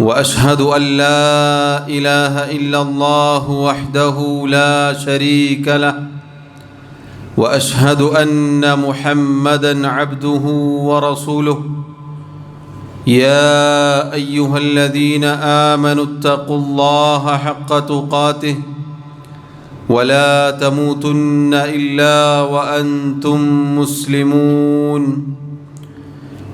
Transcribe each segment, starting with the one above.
وأشهد أن لا إله إلا الله وحده لا شريك له وأشهد أن محمدا عبده ورسوله. يا أيها الذين آمنوا اتقوا الله حق تقاته ولا تموتن إلا وأنتم مسلمون.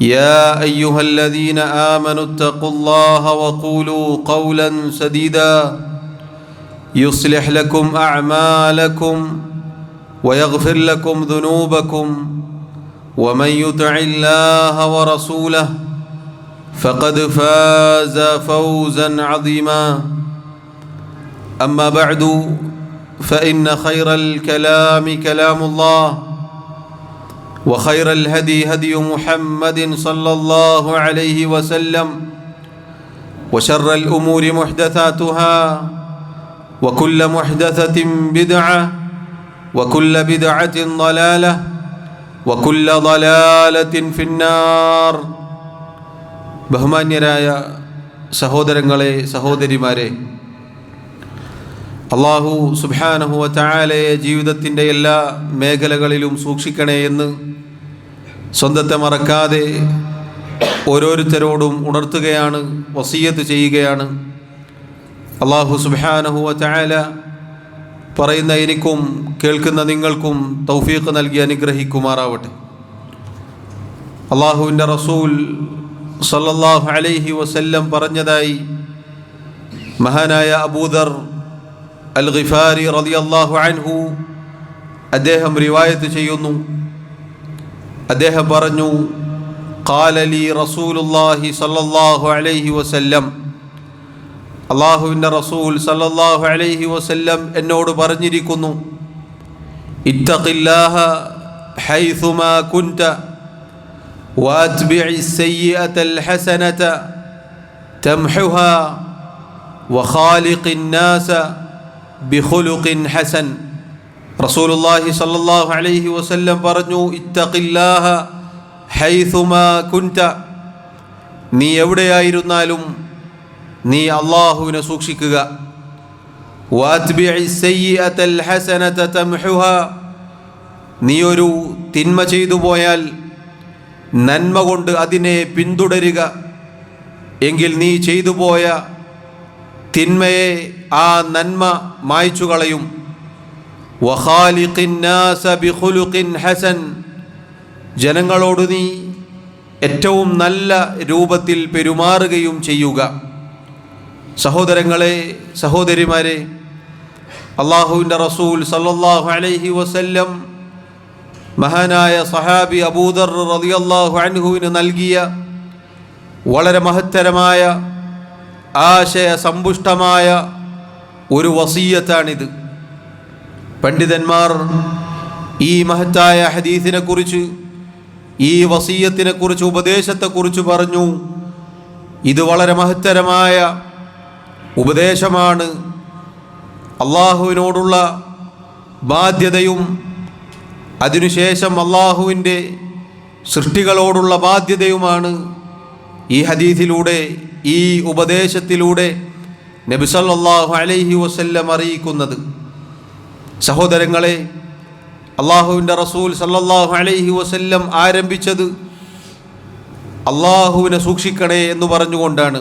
يا أيها الذين آمنوا اتقوا الله وقولوا قولا سديدا يصلح لكم أعمالكم ويغفر لكم ذنوبكم ومن يطع الله ورسوله فقد فاز فوزا عظيما أما بعد فإن خير الكلام كلام الله وخير الهدي هدي محمد صلى الله عليه وسلم وشر الامور محدثاتها وكل محدثه بدعه وكل بدعه ضلاله وكل ضلاله في النار ബഹുമാന്യരായ സഹോദരങ്ങളെ സഹോദരിമാരെ അള്ളാഹു സുബാനഹുവ ചായാലയെ ജീവിതത്തിൻ്റെ എല്ലാ മേഖലകളിലും സൂക്ഷിക്കണേ എന്ന് സ്വന്തത്തെ മറക്കാതെ ഓരോരുത്തരോടും ഉണർത്തുകയാണ് വസീയത്ത് ചെയ്യുകയാണ്. അള്ളാഹു സുബാനഹുവ ചായാല പറയുന്ന എനിക്കും കേൾക്കുന്ന നിങ്ങൾക്കും തൗഫീഖ് നൽകി അനുഗ്രഹിക്കുമാറാവട്ടെ. അള്ളാഹുവിന്റെ റസൂൽ സല്ലല്ലാഹു അലൈഹി വസല്ലം പറഞ്ഞതായി മഹാനായ അബൂദർ അൽ ഖിഫാരി റളിയല്ലാഹു അൻഹു അദ്ദേഹം റിവായത്ത് ചെയ്യുന്നു. അദ്ദേഹം പറഞ്ഞു قال لي رسول الله صلى الله عليه وسلم അള്ളാഹുവിൻ്റെ റസൂൽ സല്ലല്ലാഹു അലൈഹി വസല്ലം എന്നോട് പറഞ്ഞിരിക്കുന്നു ഇത്തഖില്ലാഹ ഹൈസുമാ കുൻത واتبع السيئه الحسنه تمحها وخالق الناس بخلق حسن റസൂലുല്ലാഹി സല്ലല്ലാഹു അലൈഹി വസല്ലം പറഞ്ഞു ഇത്തഖില്ലാഹ ഹൈസുമാ കുൻത നീ എവിടെയായിരുന്നാലും നീ അള്ളാഹുവിനെ സൂക്ഷിക്കുക. നീ ഒരു തിന്മ ചെയ്തു പോയാൽ നന്മ കൊണ്ട് അതിനെ പിന്തുടരുക. എങ്കിൽ നീ ചെയ്തു പോയ തിന്മയെ ആ നന്മ മായ്ച്ചു കളയും ഹസൻ. ജനങ്ങളോട് നീ ഏറ്റവും നല്ല രൂപത്തിൽ പെരുമാറുകയും ചെയ്യുക. സഹോദരങ്ങളെ സഹോദരിമാരെ അള്ളാഹുവിന്റെ റസൂൽ സല്ലാഹു അലൈഹി വസല്ലം മഹാനായ സഹാബി അബൂദർ റളിയല്ലാഹു അൻഹുവിന് നൽകിയ വളരെ മഹത്തരമായ ആശയ സമ്പുഷ്ടമായ ഒരു വസീയത്താണിത്. പണ്ഡിതന്മാർ ഈ മഹത്തായ ഹദീസിനെ കുറിച്ച് ഈ വസീയത്തിനെ കുറിച്ച് ഉപദേശത്തെക്കുറിച്ച് പറഞ്ഞു. ഇത് വളരെ മഹത്തരമായ ഉപദേശമാണ്. അള്ളാഹുവിനോടുള്ള ബാധ്യതയും അതിനുശേഷം അള്ളാഹുവിന്റെ സൃഷ്ടികളോടുള്ള ബാധ്യതയുമാണ് ഈ ഹദീസിലൂടെ ഈ ഉപദേശത്തിലൂടെ നബിസല്ലാഹു അലൈഹി വസല്ലം അറിയിക്കുന്നത്. സഹോദരങ്ങളെ അള്ളാഹുവിന്റെ റസൂൽ സല്ലാഹു അലൈഹി വസല്ലം ആരംഭിച്ചത് അള്ളാഹുവിനെ സൂക്ഷിക്കണേ എന്ന് പറഞ്ഞുകൊണ്ടാണ്.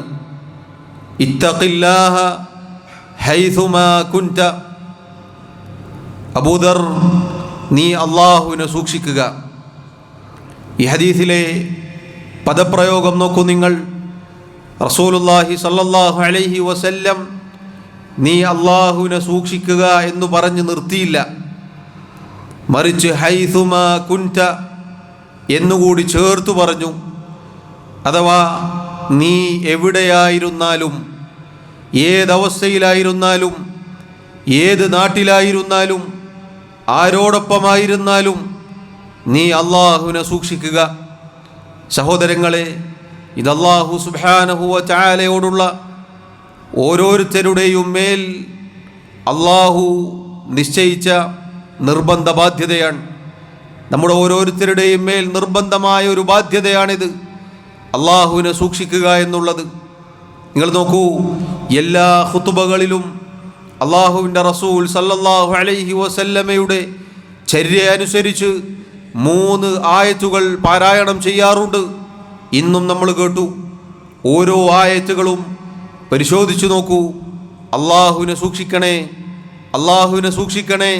ഇത്തഖില്ലാഹ അബൂദർ നീ അള്ളാഹുവിനെ സൂക്ഷിക്കുക. ഈ ഹദീസിലെ പദപ്രയോഗം നോക്കൂ നിങ്ങൾ. റസൂലുല്ലാഹി സല്ലാഹു അലൈഹി വസല്ലം നീ അള്ളാഹുവിനെ സൂക്ഷിക്കുക എന്ന് പറഞ്ഞ് നിർത്തിയില്ല. മറിച്ച് ഹൈസുമാ കുന്റ എന്നുകൂടി ചേർത്തു പറഞ്ഞു അഥവാ നീ എവിടെയായിരുന്നാലും ഏതവസ്ഥയിലായിരുന്നാലും ഏത് നാട്ടിലായിരുന്നാലും ആരോടൊപ്പമായിരുന്നാലും നീ അള്ളാഹുവിനെ സൂക്ഷിക്കുക. സഹോദരങ്ങളെ ഇത് അള്ളാഹു സുബാനഹുവ ചാലയോടുള്ള ഓരോരുത്തരുടെയും മേൽ അള്ളാഹു നിശ്ചയിച്ച നിർബന്ധ ബാധ്യതയാണ് നമ്മുടെ ഓരോരുത്തരുടെയും മേൽ നിർബന്ധമായ ഒരു ബാധ്യതയാണിത്. അള്ളാഹുവിനെ സൂക്ഷിക്കുക എന്നുള്ളത്. നിങ്ങൾ നോക്കൂ എല്ലാ ഹുത്തുബകളിലും അള്ളാഹുവിന്റെ റസൂൽ സല്ലല്ലാഹു അലൈഹി വസല്ലമയുടെ ചര്യ അനുസരിച്ച് മൂന്ന് ആയത്തുകൾ പാരായണം ചെയ്യാറുണ്ട്. ഇന്നും നമ്മൾ കേട്ടു. ഓരോ ആയത്തുകളും പരിശോധിച്ചു നോക്കൂ. അള്ളാഹുവിനെ സൂക്ഷിക്കണേ. അള്ളാഹുവിനെ സൂക്ഷിക്കണേ.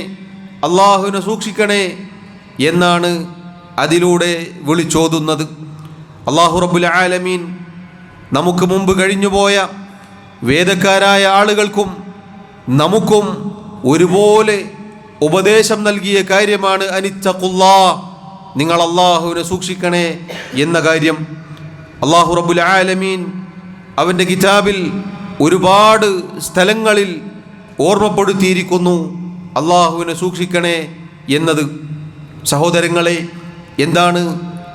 അള്ളാഹുവിനെ സൂക്ഷിക്കണേ എന്നാണ് അതിലൂടെ വിളിച്ചോതുന്നത്. അള്ളാഹു റബുൽ ആലമീൻ നമുക്ക് മുമ്പ് കഴിഞ്ഞുപോയ വേദക്കാരായ ആളുകൾക്കും നമുക്കും ഒരുപോലെ ഉപദേശം നൽകിയ കാര്യമാണ് അനിത്തക്കുല്ലാ നിങ്ങൾ അള്ളാഹുവിനെ സൂക്ഷിക്കണേ എന്ന കാര്യം. അള്ളാഹു റബുൽ ആലമീൻ അവന്റെ കിതാബിൽ ഒരുപാട് സ്ഥലങ്ങളിൽ ഓർമ്മപ്പെടുത്തിയിരിക്കുന്നു. അള്ളാഹുവിനെ സൂക്ഷിക്കണേ എന്നത്. സഹോദരങ്ങളെ എന്താണ്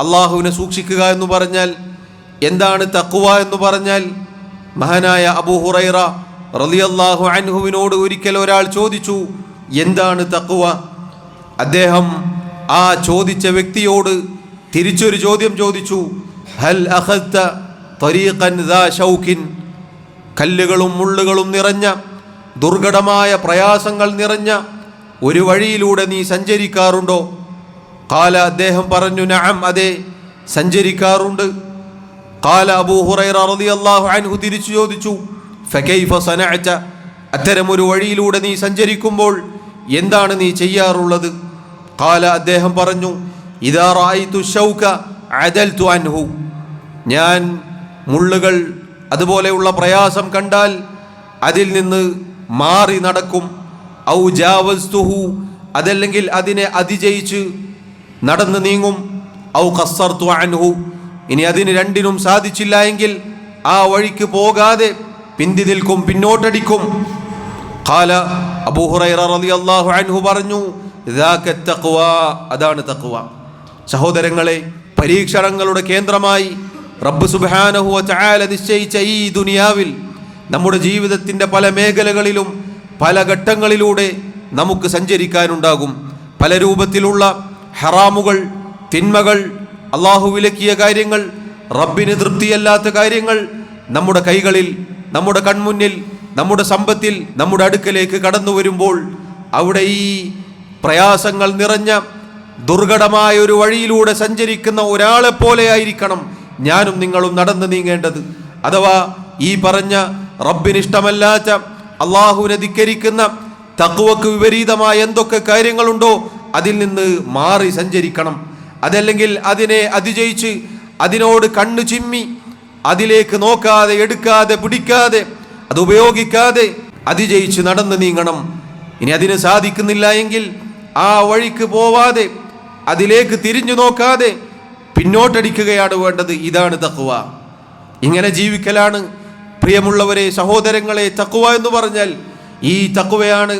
അള്ളാഹുവിനെ സൂക്ഷിക്കുക എന്ന് പറഞ്ഞാൽ? എന്താണ് തക്കുവ എന്ന് പറഞ്ഞാൽ? മഹാനായ അബു ഹുറൈറ റളിയല്ലാഹു അൻഹുവിനോട് ഒരിക്കൽ ഒരാൾ ചോദിച്ചു എന്താണ് തക്കുവ അദ്ദേഹം ആ ചോദിച്ച വ്യക്തിയോട് തിരിച്ചൊരു ചോദ്യം ചോദിച്ചു ഹൽ അഖദ്ത തരീഖൻ ഷൗക്കിൻ കല്ലുകളും മുള്ളുകളും നിറഞ്ഞ ദുർഘടമായ പ്രയാസങ്ങൾ നിറഞ്ഞ ഒരു വഴിയിലൂടെ നീ സഞ്ചരിക്കാറുണ്ടോ? കാല അദ്ദേഹം പറഞ്ഞു നഅം അതെ സഞ്ചരിക്കാറുണ്ട്. കാല അബൂ ഹുറൈറ റളിയല്ലാഹു അൻഹു തിരിച്ചു ചോദിച്ചു ഫകൈഫ സനഅത? അത്തരമൊരു വഴിയിലൂടെ നീ സഞ്ചരിക്കുമ്പോൾ എന്താണ് നീ ചെയ്യാറുള്ളത്? കാല അദ്ദേഹം പറഞ്ഞു ഇദാ റായിതു ഷൗക അദൽതു അൻഹു. ഞാൻ മുള്ളുകൾ അതുപോലെയുള്ള പ്രയാസം കണ്ടാൽ അതിൽ നിന്ന് മാറി നടക്കും. ഔ ജാവസ്തുഹു അതല്ലെങ്കിൽ അതിനെ അതിജയിച്ച് നടന്ന് നീങ്ങും. ഔ കസ്സർത്തു അൻഹു ഇനി അതിന് രണ്ടിനും സാധിച്ചില്ല എങ്കിൽ ആ വഴിക്ക് പോകാതെ പിന്തി നിൽക്കും പിന്നോട്ടടിക്കും. ഖാല അബൂഹുറൈറ റളിയല്ലാഹു അൻഹു പറഞ്ഞു. അതാണ് തക്കുവ സഹോദരങ്ങളെ പരീക്ഷണങ്ങളുടെ കേന്ദ്രമായി റബ്ബ് സുബ്ഹാനഹു വ തആല നിശ്ചയിച്ച ഈ ദുനിയാവിൽ നമ്മുടെ ജീവിതത്തിന്റെ പല മേഖലകളിലും പല ഘട്ടങ്ങളിലൂടെ നമുക്ക് സഞ്ചരിക്കാനുണ്ടാകും. പല രൂപത്തിലുള്ള ഹറാമുകൾ തിന്മകൾ അള്ളാഹു വിലക്കിയ കാര്യങ്ങൾ റബ്ബിന് തൃപ്തിയല്ലാത്ത കാര്യങ്ങൾ നമ്മുടെ കൈകളിൽ നമ്മുടെ കൺമുന്നിൽ നമ്മുടെ സമ്പത്തിൽ നമ്മുടെ അടുക്കലേക്ക് കടന്നു വരുമ്പോൾ അവിടെ ഈ പ്രയാസങ്ങൾ നിറഞ്ഞ ദുർഘടമായ ഒരു വഴിയിലൂടെ സഞ്ചരിക്കുന്ന ഒരാളെ പോലെ ആയിരിക്കണം ഞാനും നിങ്ങളും നടന്നു നീങ്ങേണ്ടത്. അഥവാ ഈ പറഞ്ഞ റബ്ബിനിഷ്ടമല്ലാത്ത അള്ളാഹുവിനെ ധിക്കരിക്കുന്ന തക്കുവക്ക് വിപരീതമായ എന്തൊക്കെ കാര്യങ്ങളുണ്ടോ അതിൽ നിന്ന് മാറി സഞ്ചരിക്കണം. അതല്ലെങ്കിൽ അതിനെ അതിജയിച്ച് അതിനോട് കണ്ണു ചിമ്മി അതിലേക്ക് നോക്കാതെ എടുക്കാതെ പിടിക്കാതെ അത് ഉപയോഗിക്കാതെ അതിജയിച്ച് നടന്നു നീങ്ങണം. ഇനി അതിന് സാധിക്കുന്നില്ല എങ്കിൽ ആ വഴിക്ക് പോവാതെ അതിലേക്ക് തിരിഞ്ഞു നോക്കാതെ പിന്നോട്ടടിക്കുകയാണ് വേണ്ടത്. ഇതാണ് തക്കുവ ഇങ്ങനെ ജീവിക്കലാണ് പ്രിയമുള്ളവരെ സഹോദരങ്ങളെ തക്കുവ എന്ന് പറഞ്ഞാൽ ഈ തക്കുവയാണ്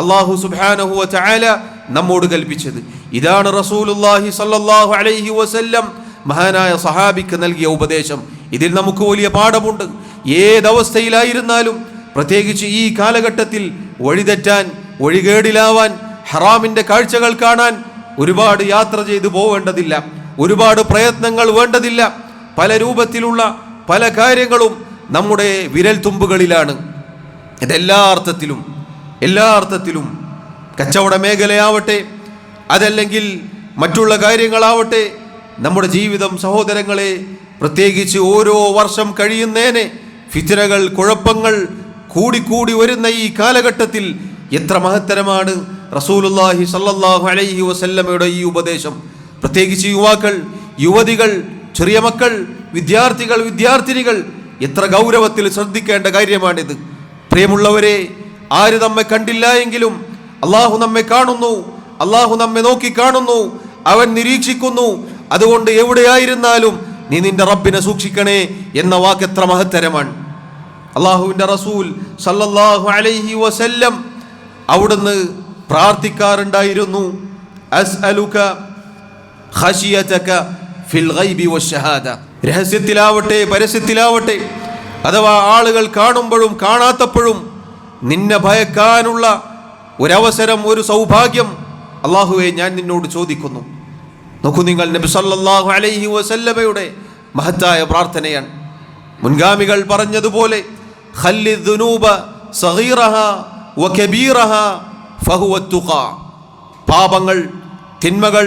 അള്ളാഹു സുബാനഹുവ ചായാല നമ്മോട് കൽപ്പിച്ചത്. ഇതാണ് റസൂലുല്ലാഹി സല്ലാഹു അലൈഹി വസല്ലം മഹാനായ സഹാബിക്ക് നൽകിയ ഉപദേശം. ഇതിൽ നമുക്ക് വലിയ പാഠമുണ്ട്. ഏതവസ്ഥയിലായിരുന്നാലും പ്രത്യേകിച്ച് ഈ കാലഘട്ടത്തിൽ വഴിതെറ്റാൻ വഴികേടിലാവാൻ ഹറാമിന്റെ കാഴ്ചകൾ കാണാൻ ഒരുപാട് യാത്ര ചെയ്തു പോവേണ്ടതില്ല. ഒരുപാട് പ്രയത്നങ്ങൾ വേണ്ടതില്ല. പല രൂപത്തിലുള്ള പല കാര്യങ്ങളും നമ്മുടെ വിരൽ തുമ്പുകളിലാണ്. ഇതെല്ലാ അർത്ഥത്തിലും എല്ലാ അർത്ഥത്തിലും കച്ചവട മേഖലയാവട്ടെ അതല്ലെങ്കിൽ മറ്റുള്ള കാര്യങ്ങളാവട്ടെ നമ്മുടെ ജീവിതം സഹോദരങ്ങളെ പ്രത്യേകിച്ച് ഓരോ വർഷം കഴിയുന്നേനെ ഫിത്തിരകൾ കുഴപ്പങ്ങൾ കൂടിക്കൂടി വരുന്ന ഈ കാലഘട്ടത്തിൽ എത്ര മഹത്തരമാണ് റസൂലുല്ലാഹി സല്ലല്ലാഹു അലൈഹി വസല്ലമയുടെ ഈ ഉപദേശം. പ്രത്യേകിച്ച് യുവാക്കൾ യുവതികൾ ചെറിയ മക്കൾ വിദ്യാർത്ഥികൾ വിദ്യാർത്ഥിനികൾ എത്ര ഗൗരവത്തിൽ ശ്രദ്ധിക്കേണ്ട കാര്യമാണിത്. പ്രിയമുള്ളവരെ ആര് നമ്മെ കണ്ടില്ല എങ്കിലും അള്ളാഹു നമ്മെ കാണുന്നു അള്ളാഹു നമ്മെ നോക്കി കാണുന്നു അവൻ നിരീക്ഷിക്കുന്നു. അതുകൊണ്ട് എവിടെയായിരുന്നാലും നീ നിന്റെ റബ്ബിനെ സൂക്ഷിക്കണേ എന്ന വാക്ക് എത്ര മഹത്തരമാണ്. അള്ളാഹുവിന്റെ റസൂൽ സല്ലല്ലാഹു അലൈഹി വസല്ലം അവിടുന്ന് പ്രാർത്ഥിക്കാറുണ്ടായിരുന്നു. അസ്അലുക ഖശിയതക ഫിൽ ഗൈബി രഹസ്യത്തിലാവട്ടെ പരസ്യത്തിലാവട്ടെ അഥവാ ആളുകൾ കാണുമ്പോഴും കാണാത്തപ്പോഴും നിന്നെ ഭയക്കാനുള്ള ഒരവസരം ഒരു സൗഭാഗ്യം അള്ളാഹുവെ ഞാൻ നിന്നോട് ചോദിക്കുന്നു. നോക്കൂ നിങ്ങൾ നബി സല്ലല്ലാഹു അലൈഹി വസല്ലമയുടെ മഹത്തായ പ്രാർത്ഥനയാണ്. മുൻഗാമികൾ പറഞ്ഞതുപോലെ പാപങ്ങൾ തിന്മകൾ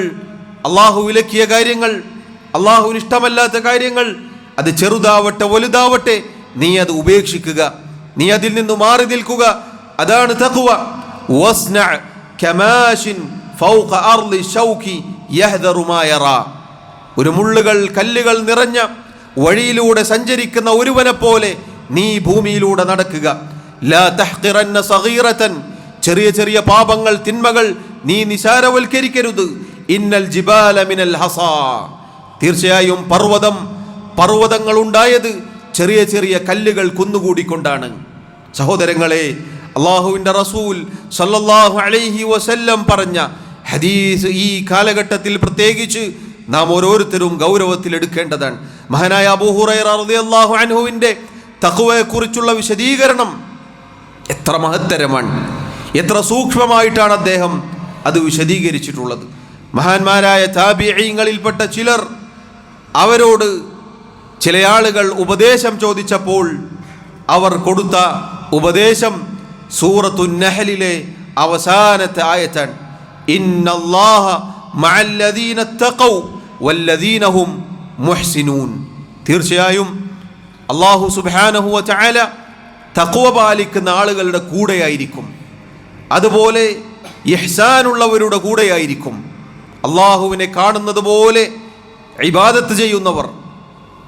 അള്ളാഹു വിലക്കിയ കാര്യങ്ങൾ അള്ളാഹുവിന് ഇഷ്ടമല്ലാത്ത കാര്യങ്ങൾ അത് ചെറുതാവട്ടെ വലുതാവട്ടെ നീ അത് ഉപേക്ഷിക്കുക. നീ അതിൽ നിന്ന് മാറി നിൽക്കുക. അതാണ് തഖ്വ. ഒരു മുള്ളുകൾ കല്ലുകൾ നിറഞ്ഞ വഴിയിലൂടെ സഞ്ചരിക്കുന്ന ഒരുവനെ പോലെ നീ ഭൂമിയിലൂടെ നടക്കുക. ചെറിയ ചെറിയ പാപങ്ങൾ തിന്മകൾ നീ നിസാരവൽക്കരിക്കരുത്. ഇന്നൽ ജിബാല മിനൽ ഹസാ. തീർച്ചയായും പർവതം പർവതങ്ങൾ ഉണ്ടായത് ചെറിയ ചെറിയ കല്ലുകൾ കുന്നുകൂടിക്കൊണ്ടാണ്. സഹോദരങ്ങളെ അള്ളാഹുവിന്റെ റസൂൽ സല്ലല്ലാഹു അലൈഹി വസല്ലം പറഞ്ഞ ഹദീസ് ഈ കാലഘട്ടത്തിൽ പ്രത്യേകിച്ച് നാം ഓരോരുത്തരും ഗൗരവത്തിൽ എടുക്കേണ്ടതാണ് മഹാനായ അബൂഹുറൈറ റളിയല്ലാഹു അൻഹുവിന്റെ തഖ്വയെക്കുറിച്ചുള്ള വിശദീകരണം എത്ര മഹത്തരമാണ് എത്ര സൂക്ഷ്മമായിട്ടാണ് അദ്ദേഹം അത് വിശദീകരിച്ചിട്ടുള്ളത്. മഹാന്മാരായ താബിഈങ്ങളിൽപ്പെട്ട ചിലർ അവരോട് ചില ആളുകൾ ഉപദേശം ചോദിച്ചപ്പോൾ അവർ കൊടുത്ത ഉപദേശം സൂറത്തു നഹലിലെ അവസാനത്തെ ആയത്താണ്. തീർച്ചയായും അള്ളാഹു സുബ്ഹാനഹു വ തക്കുവ പാലിക്കുന്ന ആളുകളുടെ കൂടെയായിരിക്കും. അതുപോലെ ഇഹ്സാനുള്ളവരുടെ കൂടെയായിരിക്കും. അള്ളാഹുവിനെ കാണുന്നത് പോലെ ഇബാദത്ത് ചെയ്യുന്നവർ.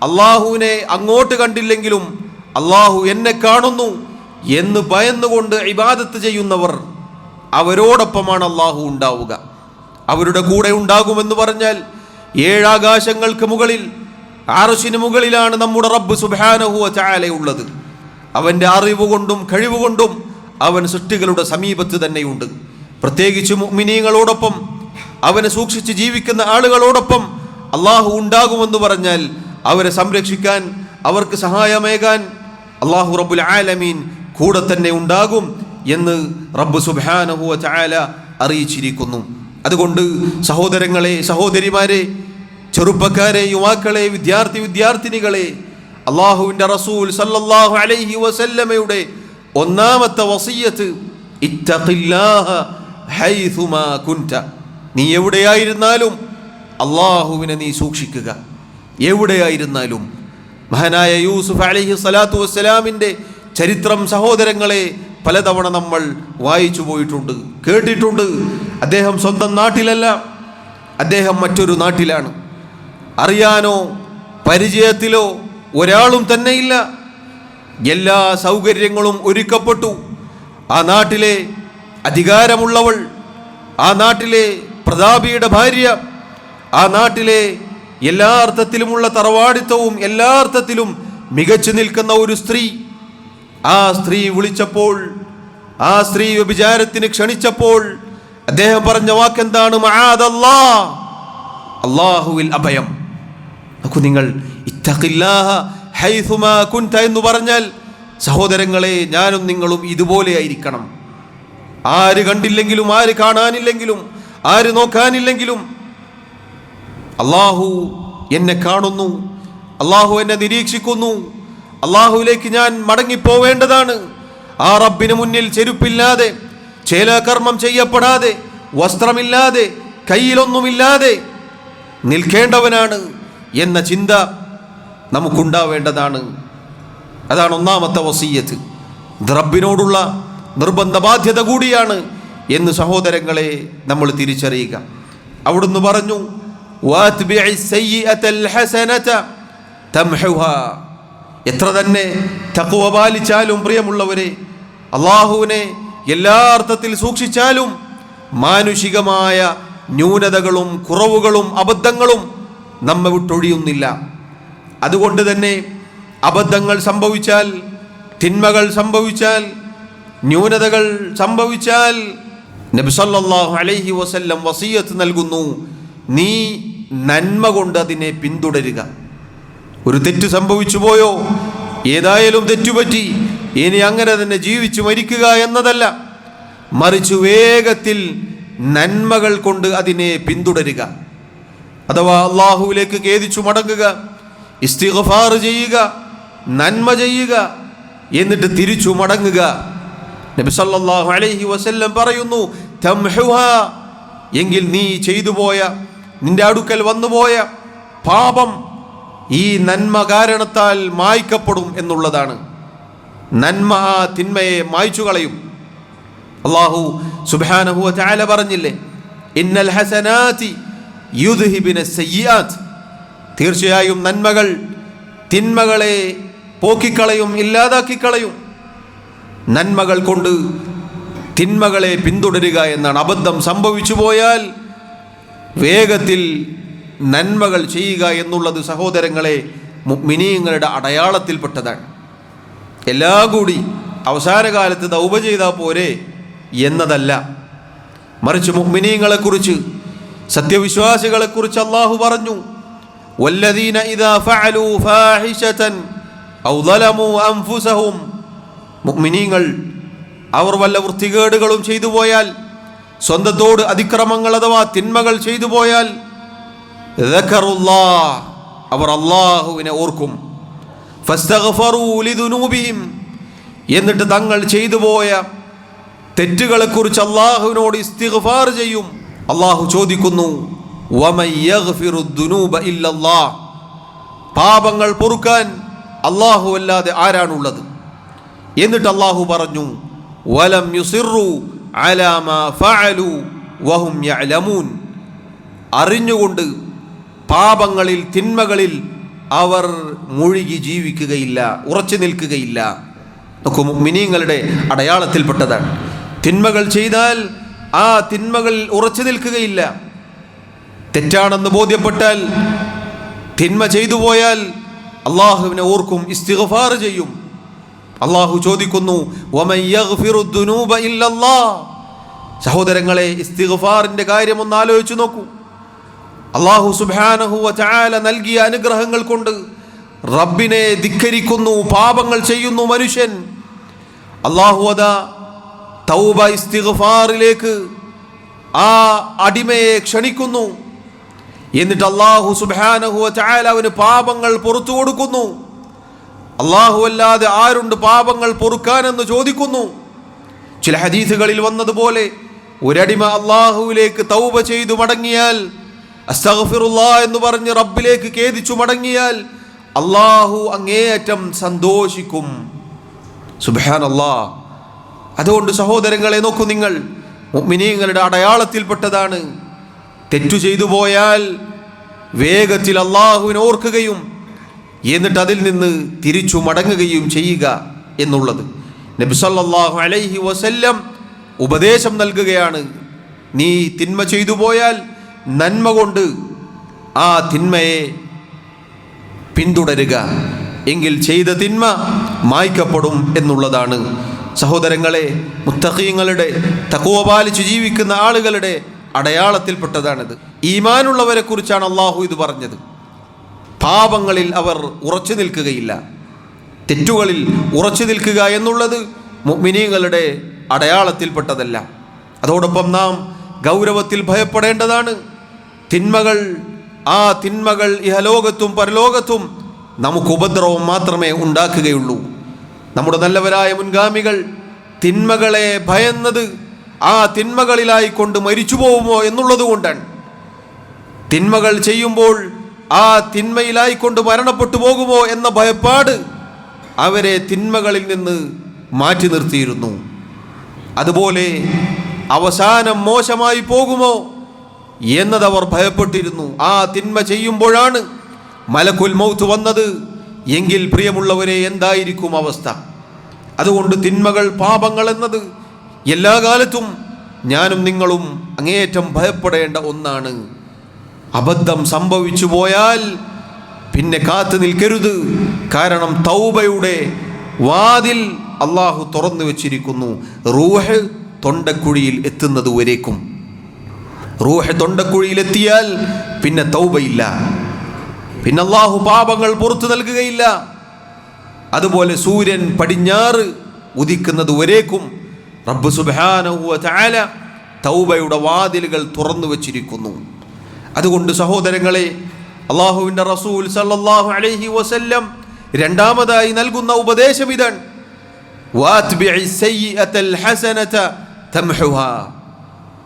അള്ളാഹുവിനെ അങ്ങോട്ട് കണ്ടില്ലെങ്കിലും അള്ളാഹു എന്നെ കാണുന്നു എന്ന് ഭയന്നുകൊണ്ട് ഇബാദത്ത് ചെയ്യുന്നവർ. അവരോടൊപ്പമാണ് അള്ളാഹു ഉണ്ടാവുക. അവരുടെ കൂടെ ഉണ്ടാകുമെന്ന് പറഞ്ഞാൽ ഏഴാകാശങ്ങൾക്ക് മുകളിൽ ആറുശിന് മുകളിലാണ് നമ്മുടെ റബ്ബ് സുബാനഹുവ ചായാലയുള്ളത് അവന്റെ അറിവ് കൊണ്ടും കഴിവുകൊണ്ടും അവൻ സൃഷ്ടികളുടെ സമീപത്ത് തന്നെയുണ്ട്. പ്രത്യേകിച്ച് മുഅ്മിനീങ്ങളോടൊപ്പം അവനെ സൂക്ഷിച്ച് ജീവിക്കുന്ന ആളുകളോടൊപ്പം അള്ളാഹു ഉണ്ടാകുമെന്ന് പറഞ്ഞാൽ അവരെ സംരക്ഷിക്കാൻ അവർക്ക് സഹായമേകാൻ അള്ളാഹു റബ്ബുൽ ആലമീൻ കൂടെ തന്നെ ഉണ്ടാകും എന്ന് റബ്ബ് സുബാനഹുവ ചായാല അറിയിച്ചിരിക്കുന്നു. അതുകൊണ്ട് സഹോദരങ്ങളെ സഹോദരിമാരെ ചെറുപ്പക്കാരെ യുവാക്കളെ വിദ്യാർത്ഥി വിദ്യാർത്ഥിനികളെ അള്ളാഹുവിന്റെ റസൂൽ സല്ലല്ലാഹു അലൈഹി വസല്ലമയുടെ ഒന്നാമത്തെ വസീയത്ത് ഇത്തഖില്ലാഹ ഹൈസുമാ കുൻത നീ എവിടെയായിരുന്നാലും അള്ളാഹുവിനെ നീ സൂക്ഷിക്കുക. എവിടെയായിരുന്നാലും മഹാനായ യൂസുഫ് അലൈഹി സ്വലാത്തു വസ്സലാമിന്റെ ചരിത്രം സഹോദരങ്ങളെ പലതവണ നമ്മൾ വായിച്ചു പോയിട്ടുണ്ട് കേട്ടിട്ടുണ്ട്. അദ്ദേഹം സ്വന്തം നാട്ടിലല്ല അദ്ദേഹം മറ്റൊരു നാട്ടിലാണ്. അറിയാനോ പരിചയത്തിലോ ഒരാളും തന്നെയില്ല. എല്ലാ സൗകര്യങ്ങളും ഒരുക്കപ്പെട്ടു. ആ നാട്ടിലെ അധികാരമുള്ളവൾ ആ നാട്ടിലെ പ്രതാപിയുടെ ഭാര്യ. ആ നാട്ടിലെ എല്ലാ അർത്ഥത്തിലുമുള്ള തറവാടിത്തവും എല്ലാ അർത്ഥത്തിലും മികച്ചു നിൽക്കുന്ന ഒരു സ്ത്രീ. ആ സ്ത്രീ വിളിച്ചപ്പോൾ ആ സ്ത്രീ വ്യഭിചാരത്തിന് ക്ഷണിച്ചപ്പോൾ അദ്ദേഹം പറഞ്ഞ വാക്കെന്താണ്? അള്ളാഹുവിൽ അഭയം. നോക്കൂ നിങ്ങൾ എന്ന് പറഞ്ഞാൽ സഹോദരങ്ങളെ ഞാനും നിങ്ങളും ഇതുപോലെ ആയിരിക്കണം. ആര് കണ്ടില്ലെങ്കിലും ആര് കാണാനില്ലെങ്കിലും ആര് നോക്കാനില്ലെങ്കിലും അള്ളാഹു എന്നെ കാണുന്നു അള്ളാഹു എന്നെ നിരീക്ഷിക്കുന്നു അള്ളാഹുവിലേക്ക് ഞാൻ മടങ്ങിപ്പോവേണ്ടതാണ്. ആ റബ്ബിന് മുന്നിൽ ചെരുപ്പില്ലാതെ ചേലകർമ്മം ചെയ്യപ്പെടാതെ വസ്ത്രമില്ലാതെ കയ്യിലൊന്നുമില്ലാതെ നിൽക്കേണ്ടവനാണ് എന്ന ചിന്ത നമുക്കുണ്ടാവേണ്ടതാണ്. അതാണ് ഒന്നാമത്തെ വസീയത്ത്. റബ്ബിനോടുള്ള നിർബന്ധ ബാധ്യത കൂടിയാണ് എന്ന് സഹോദരങ്ങളെ നമ്മൾ തിരിച്ചറിയുക അവിടുന്ന് പറഞ്ഞു. എത്ര തന്നെ തക്കുവ പാലിച്ചാലും പ്രിയമുള്ളവരെ അള്ളാഹുവിനെ എല്ലാ അർത്ഥത്തിൽ സൂക്ഷിച്ചാലും മാനുഷികമായ ന്യൂനതകളും കുറവുകളും അബദ്ധങ്ങളും നമ്മെ വിട്ടൊഴിയുന്നില്ല അതുകൊണ്ട് തന്നെ അബദ്ധങ്ങൾ സംഭവിച്ചാൽ തിന്മകൾ സംഭവിച്ചാൽ ന്യൂനതകൾ സംഭവിച്ചാൽ നബി സല്ലല്ലാഹു അലൈഹി വസല്ലം വസീയത്ത് നൽകുന്നു. നീ നന്മ കൊണ്ട് അതിനെ പിന്തുടരുക. ഒരു തെറ്റ് സംഭവിച്ചു പോയോ? ഏതായാലും തെറ്റുപറ്റി. ഇനി അങ്ങനെ തന്നെ ജീവിച്ചു മരിക്കുക എന്നതല്ല. മറിച്ച് വേഗത്തിൽ നന്മകൾ കൊണ്ട് അതിനെ പിന്തുടരുക. അഥവാ അള്ളാഹുവിലേക്ക് ഖേദിച്ചു മടങ്ങുക. ഇസ്തിഗ്ഫാർ ചെയ്യുക. നന്മ ചെയ്യുക. എന്നിട്ട് തിരിച്ചു മടങ്ങുക. നബി സല്ലല്ലാഹു അലൈഹി വസല്ലം പറയുന്നു തംഹുഹ എങ്കിൽ നീ ചെയ്തു പോയ നിന്റെ അടുക്കൽ വന്നുപോയ പാപം ഈ നന്മ കാരണത്താൽ മായ്ക്കപ്പെടും എന്നുള്ളതാണ്. നന്മ ആ തിന്മയെ മായ്ച്ചു കളയും അള്ളാഹു സുബ്ഹാനഹു ചായ പറഞ്ഞില്ലേ ഇന്നൽ ഹസനാതി യുദ്ഹിബിന സയ്യാത്ത്. തീർച്ചയായും നന്മകൾ തിന്മകളെ പോക്കിക്കളയും ഇല്ലാതാക്കിക്കളയും. നന്മകൾ കൊണ്ട് തിന്മകളെ പിന്തുടരുക എന്നാണ്. അബദ്ധം സംഭവിച്ചു പോയാൽ വേഗത്തിൽ നന്മകൾ ചെയ്യുക എന്നുള്ളത് സഹോദരങ്ങളെ മിനിയങ്ങളുടെ അടയാളത്തിൽപ്പെട്ടതാണ്. എല്ലാം കൂടി അവസാന കാലത്ത് ദൗപ ചെയ്താൽ പോരെ എന്നതല്ല. മറിച്ച് മുഗ്മിനീങ്ങളെക്കുറിച്ച് സത്യവിശ്വാസികളെക്കുറിച്ച് അള്ളാഹു പറഞ്ഞു വല്ലദീന ഇദാ ഫഅലു ഫാഹിഷതൻ ഔ അൻഫുസഹും മുഗ്മിനീങ്ങൾ അവർ വല്ല വൃത്തികേടുകളും ചെയ്തു പോയാൽ സ്വന്തത്തോട് അതിക്രമങ്ങൾ അഥവാ തിന്മകൾ ചെയ്തു പോയാൽ അവർ അള്ളാഹുവിനെ ഓർക്കും. എന്നിട്ട് തങ്ങൾ ചെയ്തു പോയ തെറ്റുകളെക്കുറിച്ച് അള്ളാഹുവിനോട് ഇസ്തിഗ്ഫാർ ചെയ്യും. അള്ളാഹു ചോദിക്കുന്നു പാപങ്ങൾ പൊറുക്കാൻ അള്ളാഹു അല്ലാതെ ആരാണുള്ളത്? എന്നിട്ട് അള്ളാഹു പറഞ്ഞു വലം യുസിറു അലാമ ഫഅലു വഹും യഅലമൂൻ. അറിഞ്ഞുകൊണ്ട് പാപങ്ങളിൽ തിന്മകളിൽ അവർ മുഴുകി ജീവിക്കുകയില്ല ഉറച്ചു നിൽക്കുകയില്ല. മിനിങ്ങളുടെ അടയാളത്തിൽപ്പെട്ടതാണ്. തിന്മകൾ ചെയ്താൽ ആ തിന്മകളിൽ ഉറച്ചു നിൽക്കുകയില്ല. തെറ്റാണെന്ന് ബോധ്യപ്പെട്ടാൽ തിന്മ ചെയ്തു പോയാൽ അള്ളാഹുവിനെ ഓർക്കും ഇസ്തിഗ്ഫാർ ചെയ്യും. അള്ളാഹു ചോദിക്കുന്നു? സഹോദരങ്ങളെ ഇസ്തിഗ്ഫാറിന്റെ കാര്യം ഒന്ന് ആലോചിച്ചു നോക്കൂ. അള്ളാഹു സുബ്ഹാനഹു ചായാല നൽകിയ അനുഗ്രഹങ്ങൾ കൊണ്ട് റബ്ബിനെ ധിക്കരിക്കുന്നു പാപങ്ങൾ ചെയ്യുന്നു മനുഷ്യൻ. അള്ളാഹു അതാ തൗബ ഇസ്തിഗ്ഫാറിലേക്ക് ആ അടിമയെ ക്ഷണിക്കുന്നു. എന്നിട്ട് അള്ളാഹു സുബ്ഹാനഹു വ തആല അവന് പാപങ്ങൾ പുറത്തു കൊടുക്കുന്നു. അള്ളാഹു അല്ലാതെ ആരുണ്ട് പാപങ്ങൾ പൊറുക്കാനെന്ന് ചോദിക്കുന്നു? ചില ഹദീസുകളിൽ വന്നതുപോലെ ഒരടിമ അള്ളാഹുവിലേക്ക് തൗബ ചെയ്തു മടങ്ങിയാൽ അസ്തഗ്ഫിറുല്ലാ എന്ന് പറഞ്ഞ് റബ്ബിലേക്ക് ഖേദിച്ചു മടങ്ങിയാൽ അള്ളാഹു അങ്ങേയറ്റം സന്തോഷിക്കും. സുബാൻ അല്ലാ അതുകൊണ്ട് സഹോദരങ്ങളെ നോക്കൂ നിങ്ങൾ. മുഅ്മിനീങ്ങളുടെ അടയാളത്തിൽപ്പെട്ടതാണ്. തെറ്റു ചെയ്തു പോയാൽ വേഗത്തിൽ അള്ളാഹുവിനെ ഓർക്കുകയും എന്നിട്ട് അതിൽ നിന്ന് തിരിച്ചു മടങ്ങുകയും ചെയ്യുക എന്നുള്ളത്. നബിസല്ലാഹു അലൈഹി വസല്ലം ഉപദേശം നൽകുകയാണ്. നീ തിന്മ ചെയ്തു പോയാൽ നന്മ കൊണ്ട് ആ തിന്മയെ പിന്തുടരുക. എങ്കിൽ ചെയ്ത തിന്മ മായ്ക്കപ്പെടും എന്നുള്ളതാണ്. സഹോദരങ്ങളെ മുത്തഖീങ്ങളുടെ തക്കുവ പാലിച്ചു ജീവിക്കുന്ന ആളുകളുടെ അടയാളത്തിൽപ്പെട്ടതാണിത്. ഈമാനുള്ളവരെ കുറിച്ചാണ് അള്ളാഹു ഇത് പറഞ്ഞത്. പാപങ്ങളിൽ അവർ ഉറച്ചു നിൽക്കുകയില്ല. തെറ്റുകളിൽ ഉറച്ചു നിൽക്കുക എന്നുള്ളത് മുഅ്മിനീങ്ങളുടെ അടയാളത്തിൽപ്പെട്ടതല്ല. അതോടൊപ്പം നാം ഗൗരവത്തിൽ ഭയപ്പെടേണ്ടതാണ്. തിന്മകൾ ആ തിന്മകൾ ഇഹലോകത്തും പരലോകത്തും നമുക്ക് ഉപദ്രവം മാത്രമേ ഉണ്ടാക്കുകയുള്ളൂ. നമ്മുടെ നല്ലവരായ മുൻഗാമികൾ തിന്മകളെ ഭയന്നത് ആ തിന്മകളിലായിക്കൊണ്ട് മരിച്ചു പോകുമോ എന്നുള്ളത് കൊണ്ടാണ് തിന്മകൾ ചെയ്യുമ്പോൾ ആ തിന്മയിലായിക്കൊണ്ട് മരണപ്പെട്ടു പോകുമോ എന്ന ഭയപ്പാട് അവരെ തിന്മകളിൽ നിന്ന് മാറ്റി നിർത്തിയിരുന്നു. അതുപോലെ അവസാനം മോശമായി പോകുമോ എന്നതവർ ഭയപ്പെട്ടിരുന്നു. ആ തിന്മ ചെയ്യുമ്പോഴാണ് മലക്കുൽ മൗത്ത് വന്നത്. എങ്കിൽ പ്രിയമുള്ളവരെ എന്തായിരിക്കും അവസ്ഥ? അതുകൊണ്ട് തിന്മകൾ പാപങ്ങൾ എന്നത് എല്ലാ കാലത്തും ഞാനും നിങ്ങളും അങ്ങേയറ്റം ഭയപ്പെടേണ്ട ഒന്നാണ്. അബദ്ധം സംഭവിച്ചു പോയാൽ പിന്നെ കാത്തു നിൽക്കരുത്. കാരണം തൗബയുടെ വാതിൽ അള്ളാഹു തുറന്നു വെച്ചിരിക്കുന്നു. റൂഹ് തൊണ്ടക്കുഴിയിൽ എത്തുന്നത് വരേക്കും. റൂഹ് തൊണ്ടക്കുഴിയിൽ എത്തിയാൽ പിന്നെ തൗബയില്ല. പിന്നെ അള്ളാഹു പാപങ്ങൾ പുറത്തു നൽകുകയില്ല. അതുപോലെ സൂര്യൻ പടിഞ്ഞാറ് ഉദിക്കുന്നത് വരേക്കും. റബ്ബ് സുബാനഹുവ തൗബയുടെ വാതിലുകൾ തുറന്നു വച്ചിരിക്കുന്നു. അതുകൊണ്ട് സഹോദരങ്ങളെ അള്ളാഹുവിന്റെ റസൂൽ സല്ലാഹു അലൈഹി വസല്ലം രണ്ടാമതായി നൽകുന്ന ഉപദേശം ഇതാണ്.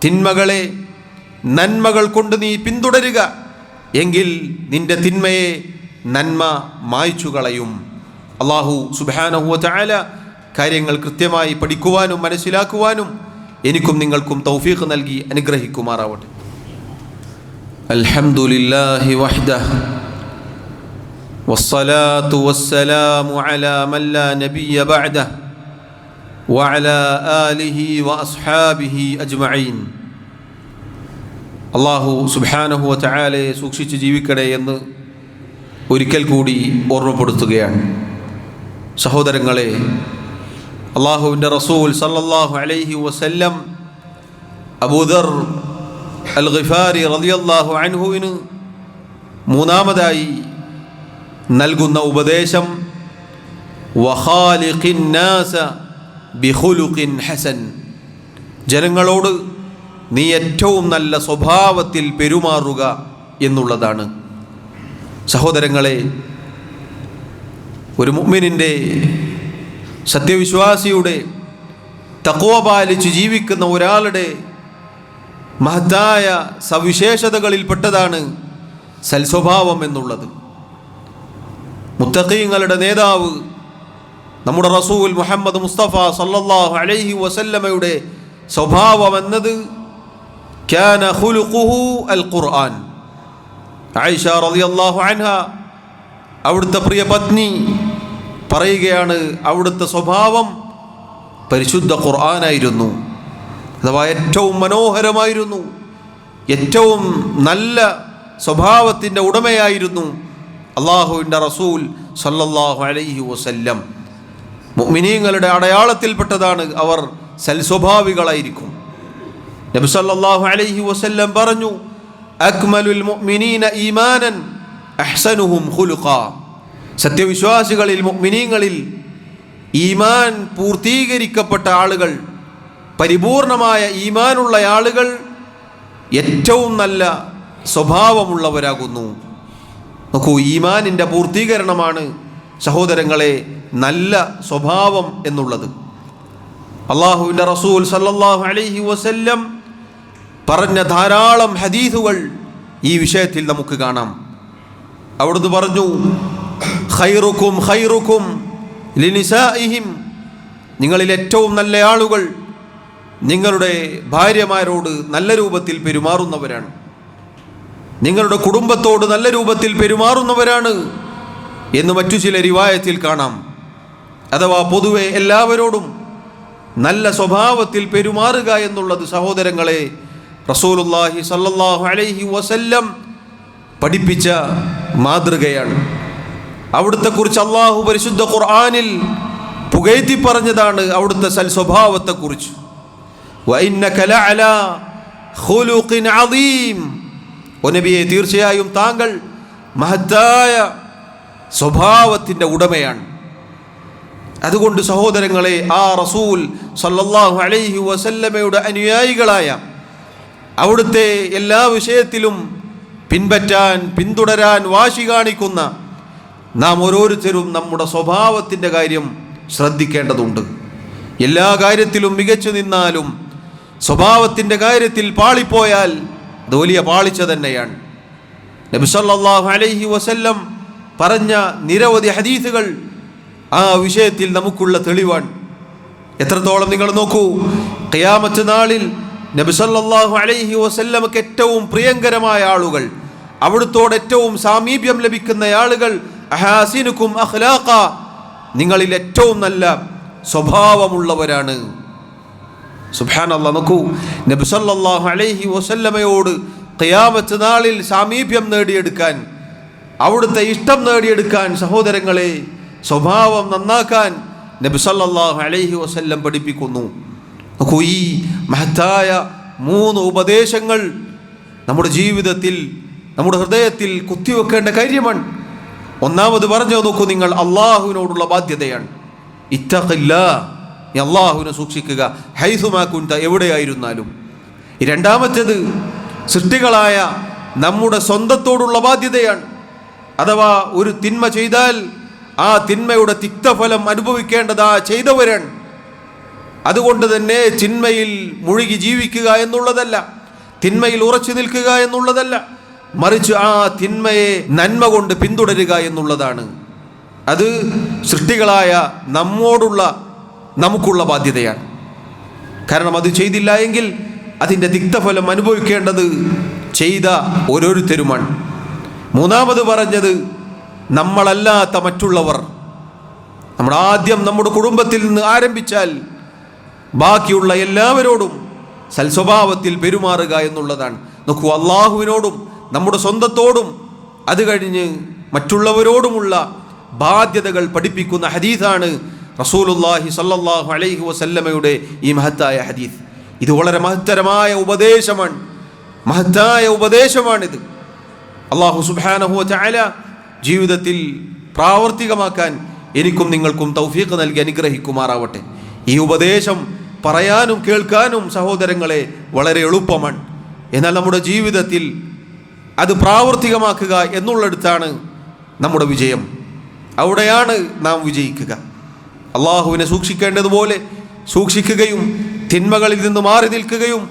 തിന്മകളെ നന്മകൾ കൊണ്ട് നീ പിന്തുടരുക. എങ്കിൽ നിന്റെ തിന്മയെ നന്മ മായ്ച്ചു കളയും. അള്ളാഹു സുബാനഹുവ കാര്യങ്ങൾ കൃത്യമായി പഠിക്കുവാനും മനസ്സിലാക്കുവാനും എനിക്കും നിങ്ങൾക്കും തൗഫീഖ് നൽകി അനുഗ്രഹിക്കുമാറാവട്ടെ. അൽഹംദുലില്ലാഹി വഹ്ദഹ والصلاة والسلام على من لا نبي بعده وعلى آله وأصحابه أجمعين അള്ളാഹു സുബാനഹു ചായാലയെ സൂക്ഷിച്ച് ജീവിക്കണേ എന്ന് ഒരിക്കൽ കൂടി ഓർമ്മപ്പെടുത്തുകയാണ് സഹോദരങ്ങളെ അള്ളാഹുവിൻ്റെ റസൂൽ സല്ലല്ലാഹു അലൈഹി വസല്ലം അബൂദർ അൽ ഖിഫാരി റളിയല്ലാഹു അൻഹുവിന് മൂന്നാമതായി നൽകുന്ന ഉപദേശം ഹസൻ. ജനങ്ങളോട് നീ ഏറ്റവും നല്ല സ്വഭാവത്തിൽ പെരുമാറുക എന്നുള്ളതാണ്. സഹോദരങ്ങളെ ഒരു മുഅ്മിനിന്റെ സത്യവിശ്വാസിയുടെ തഖ്വ പാലിച്ച് ജീവിക്കുന്ന ഒരാളുടെ മഹത്തായ സവിശേഷതകളിൽപ്പെട്ടതാണ് സൽസ്വഭാവം എന്നുള്ളത്. മുത്തഖീങ്ങളുടെ നേതാവ് നമ്മുടെ റസൂൽ മുഹമ്മദ് മുസ്തഫ സല്ലല്ലാഹു അലൈഹി വസല്ലമയുടെ സ്വഭാവം എന്നത് ക്യാന ഹുലുഖുഹു അൽ ഖുർആൻ ആയിഷ റളിയല്ലാഹു അൻഹ അവിടുത്തെ പ്രിയ പത്നി പറയുകയാണ് അവിടുത്തെ സ്വഭാവം പരിശുദ്ധ ഖുർആനായിരുന്നു. അഥവാ ഏറ്റവും മനോഹരമായിരുന്നു ഏറ്റവും നല്ല സ്വഭാവത്തിന്റെ ഉടമയായിരുന്നു അള്ളാഹുവിന്റെ റസൂൽ സല്ലല്ലാഹു അലൈഹി വസല്ലം. മുഅ്മിനീങ്ങളുടെ അടയാളത്തിൽപ്പെട്ടതാണ് അവർ സൽസ്വഭാവികളായിരിക്കും. നബി സല്ലല്ലാഹു അലൈഹി വസല്ലം പറഞ്ഞു അക്മലുൽ മുഅ്മിനീന ഈമാനൻ അഹ്സനുഹും ഖുലുഖ. സത്യവിശ്വാസികളിൽ മുഅ്മിനീങ്ങളിൽ ഈമാൻ പൂർത്തീകരിക്കപ്പെട്ട ആളുകൾ പരിപൂർണമായ ഈമാനുള്ള ആളുകൾ ഏറ്റവും നല്ല സ്വഭാവമുള്ളവരാകുന്നു. നോക്കൂ ഈമാനിന്റെ പൂർത്തീകരണമാണ് സഹോദരങ്ങളെ നല്ല സ്വഭാവം എന്നുള്ളത്. അള്ളാഹുവിന്റെ റസൂൽ സല്ലാഹു അലൈഹി വസല്ലം പറഞ്ഞ ധാരാളം ഹദീസുകൾ ഈ വിഷയത്തിൽ നമുക്ക് കാണാം. അവിടുന്ന് പറഞ്ഞു ഹൈറുക്കും ഖൈറുക്കും ലിനിസാഇഹിം. നിങ്ങളിൽ ഏറ്റവും നല്ല ആളുകൾ നിങ്ങളുടെ ഭാര്യമാരോട് നല്ല രൂപത്തിൽ പെരുമാറുന്നവരാണ്. നിങ്ങളുടെ കുടുംബത്തോട് നല്ല രൂപത്തിൽ പെരുമാറുന്നവരാണ് എന്ന് മറ്റു ചില രിവായത്തിൽ കാണാം. അഥവാ പൊതുവെ എല്ലാവരോടും നല്ല സ്വഭാവത്തിൽ പെരുമാറുക എന്നുള്ളത് സഹോദരങ്ങളെ റസൂലുല്ലാഹി സല്ലല്ലാഹു അലൈഹി വസല്ലം പഠിപ്പിച്ച മാതൃകയാണ്. അവിടുത്തെ കുറിച്ച് അള്ളാഹു പരിശുദ്ധ ഖുർആനിൽ പുകഴ്ത്തി പറഞ്ഞതാണ് അവിടുത്തെ സൽ സ്വഭാവത്തെക്കുറിച്ച് വഇന്നക ലഅലാ ഖുലുഖിൻ അദീം ഓ നബിയെ തീർച്ചയായും താങ്കൾ മഹത്തായ സ്വഭാവത്തിന്റെ ഉടമയാണ്. അതുകൊണ്ട് സഹോദരങ്ങളെ ആ റസൂൽ സല്ലല്ലാഹു അലൈഹി വസല്ലമയുടെ അനുയായികളായ അവിടുത്തെ എല്ലാ വിഷയത്തിലും പിൻപറ്റാൻ പിന്തുടരാൻ വാശി കാണിക്കുന്ന നാം ഓരോരുത്തരും നമ്മുടെ സ്വഭാവത്തിന്റെ കാര്യം ശ്രദ്ധിക്കേണ്ടതുണ്ട്. എല്ലാ കാര്യത്തിലും മികച്ചു നിന്നാലും സ്വഭാവത്തിന്റെ കാര്യത്തിൽ പാളിപ്പോയാൽ അത് വലിയ പാളിച്ച തന്നെയാണ്. നബിസല്ലാഹു അലൈഹി വസല്ലം പറഞ്ഞ നിരവധി ഹദീസുകൾ ആ വിഷയത്തിൽ നമുക്കുള്ള തെളിവാണ്. എത്രത്തോളം നിങ്ങൾ നോക്കൂ കയാമത്ത് നാളിൽ നബിസല്ലാഹു അലൈഹി വസല്ലമക്ക് ഏറ്റവും പ്രിയങ്കരമായ ആളുകൾ അവിടുത്തോട് ഏറ്റവും സാമീപ്യം ലഭിക്കുന്ന ആളുകൾ അഹാസിനുക്കും അഖ്ലാഖ നിങ്ങളിൽ ഏറ്റവും നല്ല സ്വഭാവമുള്ളവരാണ്. സുബാനല്ല നോക്കൂ. നബി സല്ലല്ലാഹു അലൈഹി വസല്ലമയോട് ഖിയാമത്ത് നാളിൽ സാമീപ്യം നേടിയെടുക്കാൻ അവിടുത്തെ ഇഷ്ടം നേടിയെടുക്കാൻ സഹോദരങ്ങളെ സ്വഭാവം നന്നാക്കാൻ നബി സല്ലല്ലാഹു അലൈഹി വസല്ലം പഠിപ്പിക്കുന്നു. നോക്കൂ ഈ മഹത്തായ മൂന്ന് ഉപദേശങ്ങൾ നമ്മുടെ ജീവിതത്തിൽ നമ്മുടെ ഹൃദയത്തിൽ കുത്തിവെക്കേണ്ട കാര്യമാണ്. ഒന്നാമത് പറഞ്ഞു നോക്കൂ നിങ്ങൾ അള്ളാഹുവിനോടുള്ള ബാധ്യതയാണ്. ഇത്തഖില്ല അള്ളാഹുവിനെ സൂക്ഷിക്കുക. ഹൈസുമാക്കുൻത എവിടെയായിരുന്നാലും. രണ്ടാമത്തേത് സൃഷ്ടികളായ നമ്മുടെ സ്വന്തത്തോടുള്ള ബാധ്യതയാണ്. അഥവാ ഒരു തിന്മ ചെയ്താൽ ആ തിന്മയുടെ തിക്തഫലം അനുഭവിക്കേണ്ടത് ആ ചെയ്തവരാണ്. അതുകൊണ്ട് തന്നെ തിന്മയിൽ മുഴുകി ജീവിക്കുക എന്നുള്ളതല്ല തിന്മയിൽ ഉറച്ചു നിൽക്കുക എന്നുള്ളതല്ല മറിച്ച് ആ തിന്മയെ നന്മ കൊണ്ട് പിന്തുടരുക എന്നുള്ളതാണ്. അത് സൃഷ്ടികളായ നമ്മോടുള്ള നമുക്കുള്ള ബാധ്യതയാണ്. കാരണം അത് ചെയ്തില്ല എങ്കിൽ അതിന്റെ തിക്തഫലം അനുഭവിക്കേണ്ടത് ചെയ്ത ഓരോരുത്തരുമാണ്. മൂന്നാമത് പറഞ്ഞത് നമ്മളല്ലാത്ത മറ്റുള്ളവർ. നമ്മൾ ആദ്യം നമ്മുടെ കുടുംബത്തിൽ നിന്ന് ആരംഭിച്ചാൽ ബാക്കിയുള്ള എല്ലാവരോടും സൽസ്വഭാവത്തിൽ പെരുമാറുക എന്നുള്ളതാണ്. നോക്കൂ അള്ളാഹുവിനോടും നമ്മുടെ സ്വന്തത്തോടും അത് കഴിഞ്ഞ് മറ്റുള്ളവരോടുമുള്ള ബാധ്യതകൾ പഠിപ്പിക്കുന്ന ഹദീസാണ് റസൂലുല്ലാഹി സല്ലല്ലാഹു അലൈഹി വസല്ലമയുടെ ഈ മഹത്തായ ഹദീസ്. ഇത് വളരെ മഹത്തരമായ ഉപദേശമാണ്. മഹത്തായ ഉപദേശമാണിത്. അള്ളാഹു സുബാനഹു ചായ ജീവിതത്തിൽ പ്രാവർത്തികമാക്കാൻ എനിക്കും നിങ്ങൾക്കും തൗഫീഖ് നൽകി അനുഗ്രഹിക്കുമാറാവട്ടെ. ഈ ഉപദേശം പറയാനും കേൾക്കാനും സഹോദരങ്ങളെ വളരെ എളുപ്പമാണ്. എന്നാൽ നമ്മുടെ ജീവിതത്തിൽ അത് പ്രാവർത്തികമാക്കുക എന്നുള്ളിടത്താണ് നമ്മുടെ വിജയം. അവിടെയാണ് നാം വിജയിക്കുക. അള്ളാഹുവിനെ സൂക്ഷിക്കേണ്ടതുപോലെ സൂക്ഷിക്കുകയും തിന്മകളിൽ നിന്ന് മാറി നിൽക്കുകയും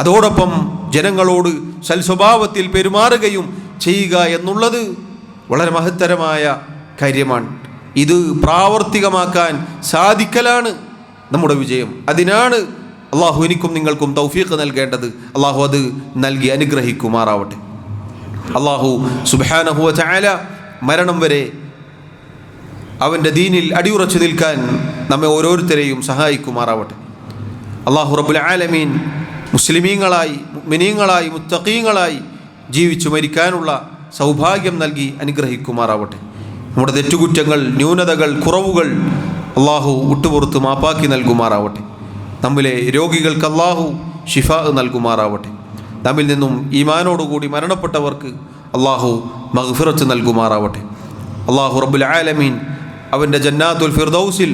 അതോടൊപ്പം ജനങ്ങളോട് സൽസ്വഭാവത്തിൽ പെരുമാറുകയും ചെയ്യുക എന്നുള്ളത് വളരെ മഹത്തരമായ കാര്യമാണ്. ഇത് പ്രാവർത്തികമാക്കാൻ സാധിക്കലാണ് നമ്മുടെ വിജയം. അതിനാണ് അള്ളാഹു എനിക്കും നിങ്ങൾക്കും തൗഫീഖ് നൽകേണ്ടത്. അള്ളാഹു അത് നൽകി അനുഗ്രഹിക്കുമാറാവട്ടെ. അള്ളാഹു സുബാനഹുവ ചായ മരണം വരെ അവന്റെ ദീനിൽ അടിയുറച്ചു നിൽക്കാൻ നമ്മെ ഓരോരുത്തരെയും സഹായിക്കുമാറാവട്ടെ. അള്ളാഹു റബുൽ ആലമീൻ മുസ്ലിമീങ്ങളായി മിനീങ്ങളായി മുത്തഖീങ്ങളായി ജീവിച്ചു മരിക്കാനുള്ള സൗഭാഗ്യം നൽകി അനുഗ്രഹിക്കുമാറാവട്ടെ. നമ്മുടെ തെറ്റുകുറ്റങ്ങൾ ന്യൂനതകൾ കുറവുകൾ അള്ളാഹു വിട്ടുപുറത്ത് മാപ്പാക്കി നൽകുമാറാവട്ടെ. നമ്മിലെ രോഗികൾക്ക് അള്ളാഹു ഷിഫ നൽകുമാറാവട്ടെ. നമ്മിൽ നിന്നും ഈമാനോടുകൂടി മരണപ്പെട്ടവർക്ക് അള്ളാഹു മഹ്ഫിറത്ത് നൽകുമാറാവട്ടെ. അള്ളാഹു റബ്ബുൽ ആലമീൻ അവൻ്റെ ജന്നാത്തുൽ ഫിർദൌസിൽ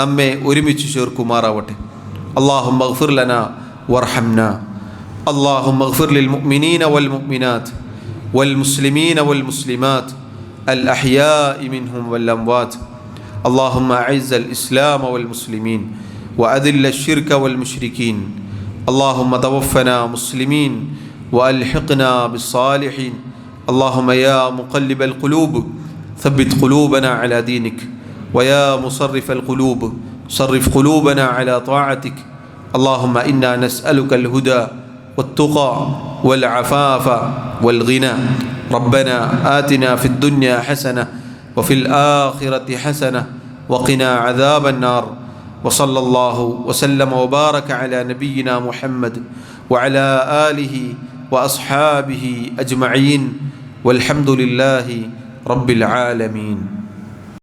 നമ്മെ ഒരുമിച്ച് ചേർക്കുമാറാവട്ടെ അള്ളാഹു മഗ്ഫിർ ലന വർഹംന അള്ളാഹു മഗ്ഫിർ ലിൽ മുഅ്മിനീന വൽ മുഅ്മിനാത്ത് والمسلمين والمسلمات الأحياء منهم والأموات اللهم أعز الإسلام والمسلمين وأذل الشرك والمشركين اللهم توفنا مسلمين وألحقنا بالصالحين اللهم يا مقلب القلوب ثبت قلوبنا على دينك. ويا مصرف القلوب صرف قلوبنا على طاعتك. اللهم إنا نسألك الهدى والتقى والعفاف والغنى. ربنا آتنا في الدنيا حسنة وفي الآخرة حسنة وقنا عذاب النار. وصلى الله وسلم وبارك على نبينا محمد وعلى آله وأصحابه أجمعين. والحمد لله رب العالمين.